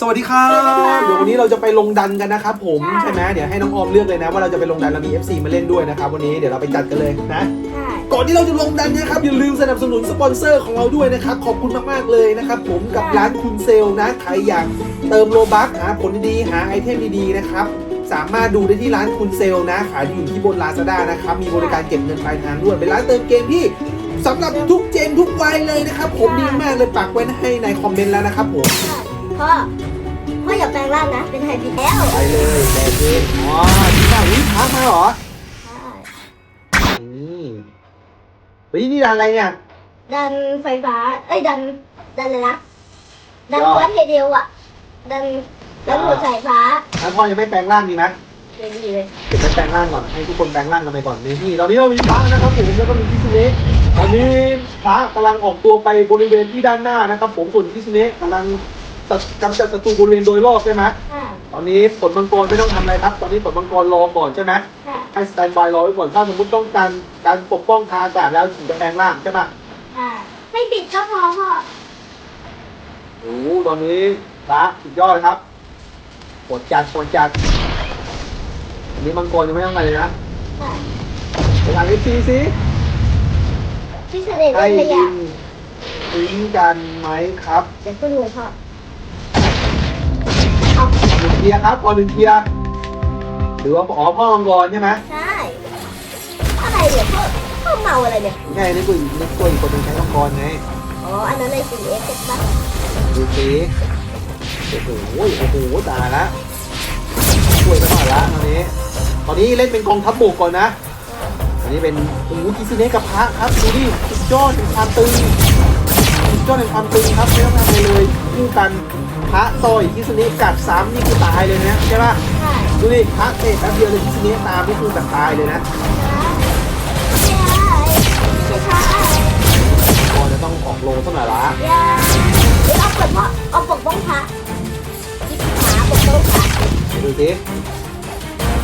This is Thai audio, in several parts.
สวัสดีครับสวัสดีค่ะเดี๋ยววันนี้เราจะไปลงดันกันนะครับผมค่ะใช่ไหมเดี๋ยวให้น้องออมเลือกเลยนะว่าเราจะไปลงดันเรามี FC มาเล่นด้วยนะครับวันนี้เดี๋ยวเราไปจัดกันเลยนะใช่ก่อนที่เราจะลงดันนะครับอย่าลืมสนับสนุนสปอนเซอร์ของเราด้วยนะครับขอบคุณมากๆเลยนะครับผมกับร้านคุณเซลนะใครอยากเติมโลบัคหาผลดีๆหาไอเทมดีๆนะครับสามารถดูได้ที่ร้านคุณเซลนะขายอยู่ที่บนลาซาด้านะครับมีบริการเก็บเงินปลายทางด้วยเป็นร้านเติมเกมที่สำหรับทุกเจนทุกวัยเลยนะครับผมดีมากเลยปักไว้ให้ในคอมเมนต์แล้วนะครับผมใช่พ่อ พ่ออย่าแปลงร่างนะ เป็นไฮบริดแล้ว ไปเลยแบกเลยอ๋อที่บ้านวิพักมาเหรอใช่นี่เฮ้ยนี่อะไรเนี่ย ดันไฟฟ้า เอ้ยดัน ดันเลยนะ ดันยอดควันเทเดียวอะ ดันดันหัวสายฟ้าแล้วพ่อยังไม่แปลงร่างดีไหมเล่นดีเลยเดี๋ยวไปแปลงร่างก่อน ให้ทุกคนแปลงร่างกันไปก่อนนี่นี่ตอนนี้เรามีพระนะครับผมแล้วก็มีคิสเนะตอนนี้พระกำลังออกตัวไปบริเวณที่ด้านหน้านะครับ ผมส่วนคิสเนะกำลังจัด กำจัดศัตรูบริเวณโดยรอบใช่ไหมค่ะตอนนี้ผลมังกรไม่ต้องทำอะไรครับ ตอนนี้ผลมังกรรอก่อนใช่ไหมค่ะให้สแตนบายรอไว้ก่อนถ้าสมมติต้องการการปกป้องทางอากาศแล้วถึงจะแปลงร่างใช่ไหมค่ะไม่ปิดก็พอพ่อโอ้โหตอนนี้พระสุดยอดครับปวดจัดปวดจัดอันนี้มังกรยังไม่ต้องอะไรเลยนะค่ะไปทางเอฟซีสิพี่เสด็จให้เล่นขดิยะนทิ้งกันไหมครับเดี๋ยวขึ้นเลยพ่อเอาหนึ่ง เทียร์ครับพอหนึ่งเทียร์หรือว่าอ๋อพ่อมังกรใช่ไหมใช่อะไรเนี่ยพ่อพ่อเมาอะไรเนี่ยไม่ใช่นี่กูอีกนี่ตัวอีกคนหนึงใช้มังกรไงอ๋ออันนั้นเลยสีเอฟเฟกต์ปะดูสิโอ้โหโอ้โหตายละช่วยกันหน่อยละตอนนี้ตอนนี้เล่นเป็นกองทัพบกก่อนนะอันนี้เป็นโอ้โหกิซเนะกับพระครับดูดิสุดยอดเป็นความตึงสุดยอดเป็นความตึงครับไม่ต้องทำอะไรเลยคู่กัน พระต่อยกิซเนะกัดซ้ำนี่คือตายเลยนะใช่ปะใช่ดูดิพระเตะแป๊บเดียวเลยกิซเนะตามนี่คือแบบตายเลยนะใช่ไม่ใช่ก่อนจะต้องออกโลสักหน่อยละอย่าเดี๋ยวเอาเปิดพ่อเอาปกป้องพระยิบขาปกป้องพระเดี๋ยวดูสิ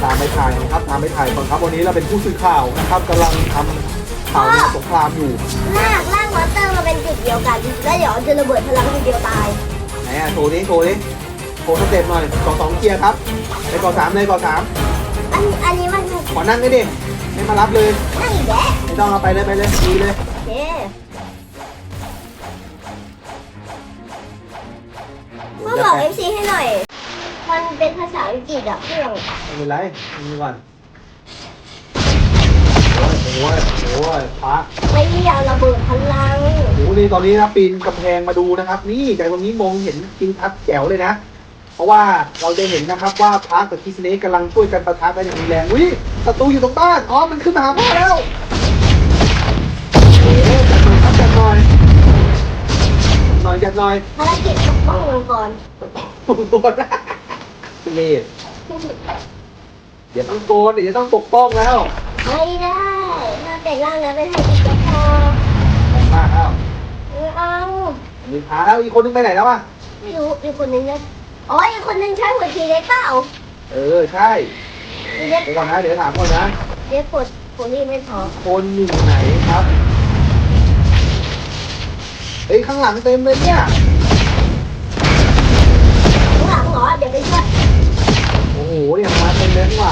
ตามไปถ่ายนะครับตามไปถ่ายก่อนครับวันนี้เราเป็นผู้สื่อข่าวนะครับกำลังทำข่าวในสงครามอยู่ลากลากมอนสเตอร์มาเป็นจุดเดียวกันแล้วเดี๋ยวจะระเบิดพลังทีเดียวตายไหน อะโชว์ดิโชว์ดิโชว์สเต็ปหน่อยก่อสองเกียร์ครับไปก่อสามเลยก่อสามอันอันนี้มันขอนั่งได้ดิไม่มารับเลยนั่งอีกแล้วไม่ต้องเอาไปเลยไปเลยดีเลยโอเคพ่อบอกเอฟซีให้หน่อย มันเป็นภาษาอังกฤษอะเครื่องไม่เป็นไรนี่ก่อน โอ้ยโอ้ยโอ้ยพระไม่อยากระเบิดพลังโอ้โหนี่ตอนนี้นะปีนกำแพงมาดูนะครับ นี่จากตรงนี้มองเห็นทิงทัศน์แจ๋วเลยนะ เพราะว่าเราจะเห็นนะครับว่าพระกับคิสเนะกำลังช่วยกันประทะกันอย่างมีแรงอุ้ยศัตรูอยู่ตรงบ้านอ๋อมันขึ้นมาหาพ่อแล้วโอ้โหจัดหน่อยครับจัดหน่อยหน่อยจัดหน่อยภารกิจปกป้ององค์กรตัวนะเลดเดี๋ยวต้องโกนเดี๋ยวจะต้องปกป้องแล้ว ไม่ได้ ถ้าแต่งร่างแล้วเป็นไฮบริดก็พอแรงมากแล้วไม่เอามีพาแล้วอีกคนนึงไปไหนแล้วอะไม่รู้อีกคนนึงนะอ๋ออีกคนนึงใช้หัวทีเล็กเปล่าเออใช่ทีเล็กเดี๋ยวก่อนนะเดี๋ยวถามก่อนนะเล็กกดคนนี้ไม่พอคนอยู่ไหนครับเฮ้ยข้างหลังเต็มเลยเนี่ยข้างหลังเหรอเดี๋ยวไปช่วยโอ้โหเนี่ยมาเต็มเลยข้า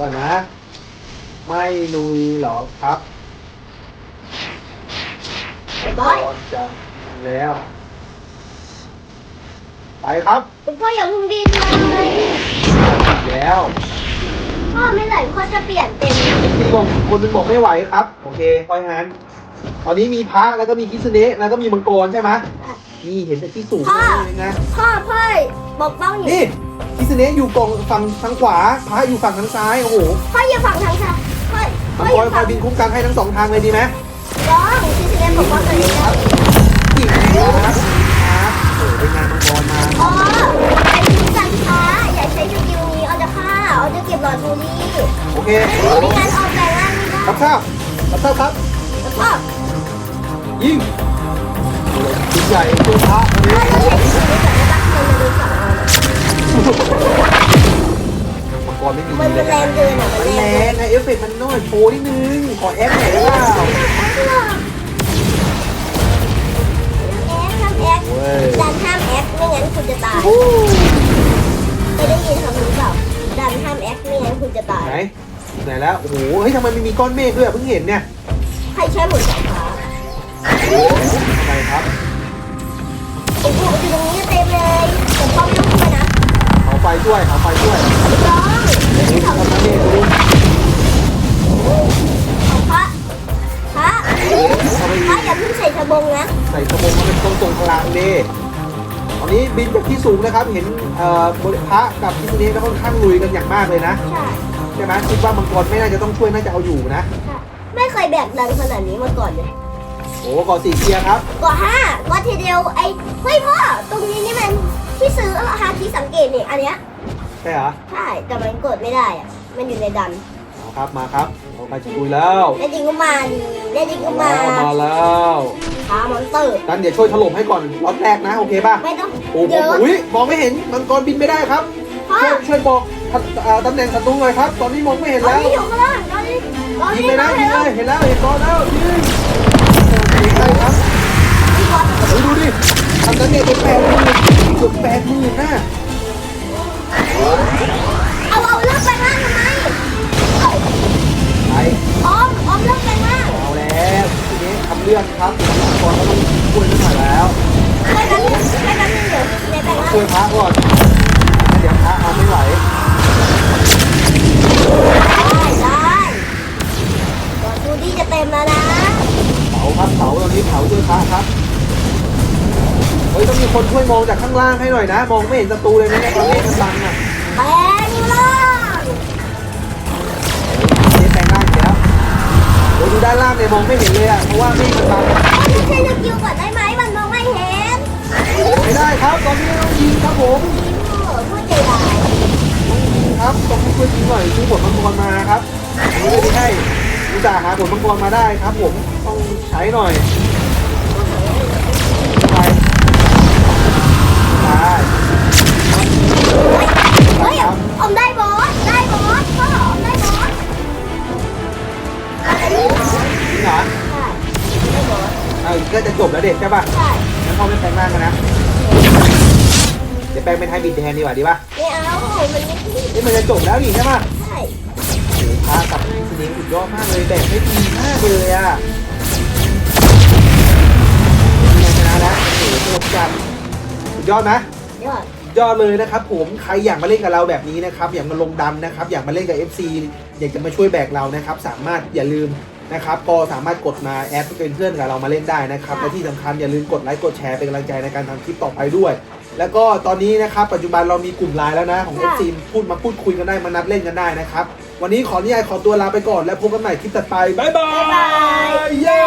วก่อนนะ ไม่ลุยเหรอครับเรียบร้อยก่อนจะแล้ว ไปครับคุณพ่ออย่าเพิ่งดิ้นเลยแล้วพ่อไม่ไหลพ่อจะเปลี่ยนเป็นที่บอกคนหนึงบอกไม่ไหวครับ โอเคปล่อยงั้นตอนนี้มีพระแล้วก็มีคิสเนะแล้วก็มีมังกรใช่ไหม นี่เห็นแต่ที่สูงเลยนะ พ่อพ่อบอกป้องอยู่นี่คิสเนะอยู่กองฝั่งทางขวาพระอยู่ฝั่งทางซ้าย โอ้โหพ่ออย่าฝั่งทางซ้ายพ่อพ่มัองอกรย่าคอฝั่ยงบินคุ้มกันให้ทั้งสองทางเลยดีไหมร้องที่แสดงบอกป้องตัวเองได้อีกแล้วครับครับโอ้โหเป็นงานมังกรมา อ๋อไอ้ที่กันช้าอย่าใช้สกิลนี้เอาจะฆ่าเอาจะเก็บหลอดบูรี่โอเค ไม่งั้นเอาแต่งร่างไม่ได้รับทราบรับทราบครับ แล้วก็ยิง ชุดใหญ่ตัวพระวันนี้ถ้าเราใช้สกิลนี้แต่ไม่รักเธอมาดูฝั่งกรไม่มีมันเลมันยแรงเกินอะมันแรงงไงเอฟเฟกต์มันน้อยโชว์นิดนึงขอแอปหน่อยได้เปล่าแอคห้ามแอคเว้ยดันห้ามแอคไม่งั้นคุณจะตายโอ้เคยได้ยินคำนี้เปล่าดันห้ามแอคไม่งั้นคุณจะตายไหนไหนแล้วโอ้โหเฮ้ยทำไมมันมีก้อนเมฆด้วยเพิ่งเห็นเนี่ยใครใช้หมุนสายฟ้าทำ ไมครับโอ้โหอยู่ตรงนี้เต็มเลยแต่พ่อไม่ต้องช่วยนะเขาไฟช่วยเขาไฟช่วยร้องนี่เขาน้ำเมฆดูของพระพระพระอย่าเพิ่งใส่สบงนะ ใส่สมองมันเป็นตรงตรงกลางดีตอนนี้บินจากที่สูงนะครับ เห็นเอ่อบริพระกับพิษเนสก็ค่อนข้างลุยกันอย่างมากเลยนะ ใช่ใช่ไหมคิดว่ามังกรไม่น่าจะต้องช่วยน่าจะเอาอยู่นะ ไม่เคยแบกดันขนาดนี้มาก่อนเลย โอ้ก่อนสี่เกียร์ครับก่อห้าก็ทีเดียวไอ้เฮ้ยพ่อตรงนี้นี่มันที่ซื้อฮาที่สังเกตนี่อันเนี้ยใช่เหรอใช่แต่มันกดไม่ได้อะมันอยู่ในดันเอาครับมาครับเอาไปจะลุยแล้วแน่จริงก็มาดีแน่จริงก็มาแล้วมาแล้วพามอนสเตอร์กันเดี๋ยวช่วยถล่มให้ก่อนล็อตแรกนะโอเคป่ะไม่ต้องโอ้โหเยอะอุ้ยมองไม่เห็นมังกรบินไม่ได้ครับพ่อช่วยช่วยบอกทัศอ่าตำแหน่งศัตรูหน่อยครับ ตอนนี้มองไม่เห็นตอนแล้วนี้อยู่ข้างล่างตอนนี้ตอนยิงนี้เลยนะมายิงแล้เลวยเห็นแล้วเห็นก่อนแล้วยิง ยิงไปครับพี่บอสดูดูดิทำนั้นเนี่ยเป็นแปดหมื่นเกือบแปดหมื่นนะเอาเอาเลิกไปล่างทำไมไปออมออมเลิกไปล่างเอาแล้วทีนี้ทำเรื่องครับมังกรก็ต้องช่วยนิดหน่อยแล้วไปกันนึงไปกันนึงเดี๋ยวในไปล่างช่วยพระก่อนเดี๋ยวพระเอาไม่ไหวได้ได้ก่อนดูดีจะเต็มแล้วนะเผา ครับเผาตอนนี้เผาช่วยพระครับเฮ้ยต้องมีคนช่วยมองจากข้างล่างให้หน่อยนะ มองไม่เห็นศัตรูเลยนะเนี่ยตอนนี้มันบังอะแปลงล่างนี่แปลงร่างเสร็จแล้วโอ้ยดูด้านล่างเนี่ยมองไม่เห็นเลยอะเพราะว่าไม่มันบังไม่ใช่สกิลก่อนได้ไหมมันมองไม่เห็นไม่ได้ครับตอนนี้ต้องยิงครับผมโอ้โหพูดใจร้ายยิงครับต้องช่วยยิงหน่อยซื้อผลมังกรมาครับอันนี้ไม่ได้อุตส่าห์หาผลมังกรมาได้ครับ ผมต้อง ใช้หน่อยไปได้เฮ้ยอมได้บอส ได้บอสพ่ออมได้บอสอะไรนี่จริงเหรอใช่ได้บอสเออก็จะจบแล้วเด็กใช่ป่ะใช่งั้นพ่อไม่แปลงร่างกันนะ เดี๋ยวแปลงเป็นไฮบริดแทนดีกว่าดีป่ะไม่เอามันไม่ดีนี่มันจะจบแล้วนี่ใช่ป่ะใช่โอ้โหพากับพี่คนนี้สุดยอดมากเลยแบ่งได้ดีมากเลยอะ โอ้โหโหดจัดสุดยอดนะยอดยอดเลยนะครับผมใครอยากมาเล่นกับเราแบบนี้นะครับอยากมาลงดันนะครับ อยากมาเล่นกับ FC อยากจะมาช่วยแบกเรานะครับ สามารถอย่าลืมนะครับก็สามารถกดมาแอดเป็นเพื่อนกับเรามาเล่นได้นะครับและที่สำคัญอย่าลืมกดไลค์กดแชร์เป็นกำลังใจในการทำคลิปต่อไปด้วย แล้วก็ตอนนี้นะครับปัจจุบันเรามีกลุ่มไลน์แล้วนะของ FC พูดมาพูดคุยกันได้มานัดเล่นกันได้นะครับวันนี้ขออนุญาตขอตัวลาไปก่อน แล้วพบกันใหม่คลิปต่อไปบ๊ายบายบ๊ายบายเย้